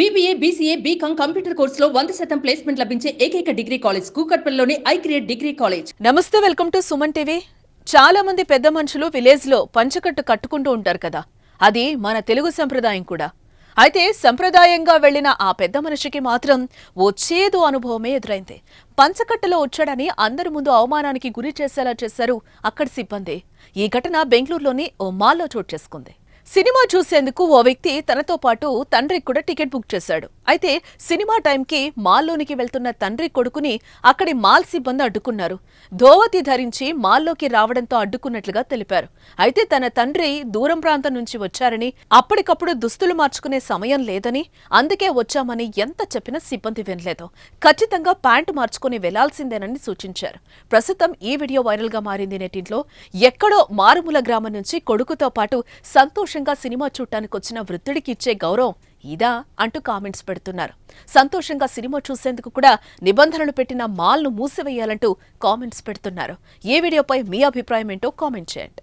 BBA BCA BCom computer కోర్సులో వంద శాతం ప్లేస్మెంట్ లభించే ఏకైక డిగ్రీ కాలేజ్ కూకట్పల్లిలోని ఐ క్రియేట్ డిగ్రీ కాలేజ్ నమస్తే వెల్కమ్ టు సుమన్ టీవీ. చాలా మంది పెద్ద మనుషులు విలేజ్లో పంచకట్టు కట్టుకుంటూ ఉంటారు కదా. అది మన తెలుగు సంప్రదాయం కూడా. అయితే సంప్రదాయంగా వెళ్ళిన ఆ పెద్ద మనిషికి మాత్రం ఓ చేదు అనుభవమే ఎదురైంది. పంచకట్టలో వచ్చాడని అందరి ముందు అవమానానికి గురి చేసేలా చేశారు అక్కడి సిబ్బంది. ఈ ఘటన బెంగళూరులోని ఓ మాల్లో చోటు చేసుకుంది. సినిమా చూసేందుకు ఓ వ్యక్తి తనతో పాటు తండ్రికి కూడా టికెట్ బుక్ చేశాడు. అయితే సినిమా టైంకి మాల్లోనికి వెళ్తున్న తండ్రి కొడుకుని అక్కడి మాల్ సిబ్బంది అడ్డుకున్నారు. ధోవతి ధరించి మాల్లోకి రావడంతో అడ్డుకున్నట్లుగా తెలిపారు. అయితే తన తండ్రి దూరం ప్రాంతం నుంచి వచ్చారని అప్పటికప్పుడు దుస్తులు మార్చుకునే సమయం లేదని అందుకే వచ్చామని ఎంత చెప్పినా సిబ్బంది వినలేదు. ఖచ్చితంగా ప్యాంటు మార్చుకుని వెళ్ళాల్సిందేనని సూచించారు. ప్రస్తుతం ఈ వీడియో వైరల్గా మారింది నెటింట్లో ఎక్కడో మారుమూల గ్రామం నుంచి కొడుకుతో పాటు సంతోషం సంతోషంగా సినిమా చూడటానికి వచ్చిన వృద్ధుడికి ఇచ్చే గౌరవం ఇదా అంటూ కామెంట్స్ పెడుతున్నారు. సంతోషంగా సినిమా చూసేందుకు కూడా నిబంధనలు పెట్టిన మాల్ను మూసివేయాలంటూ కామెంట్స్ పెడుతున్నారు. ఏ వీడియోపై మీ అభిప్రాయం ఏంటో కామెంట్ చేయండి.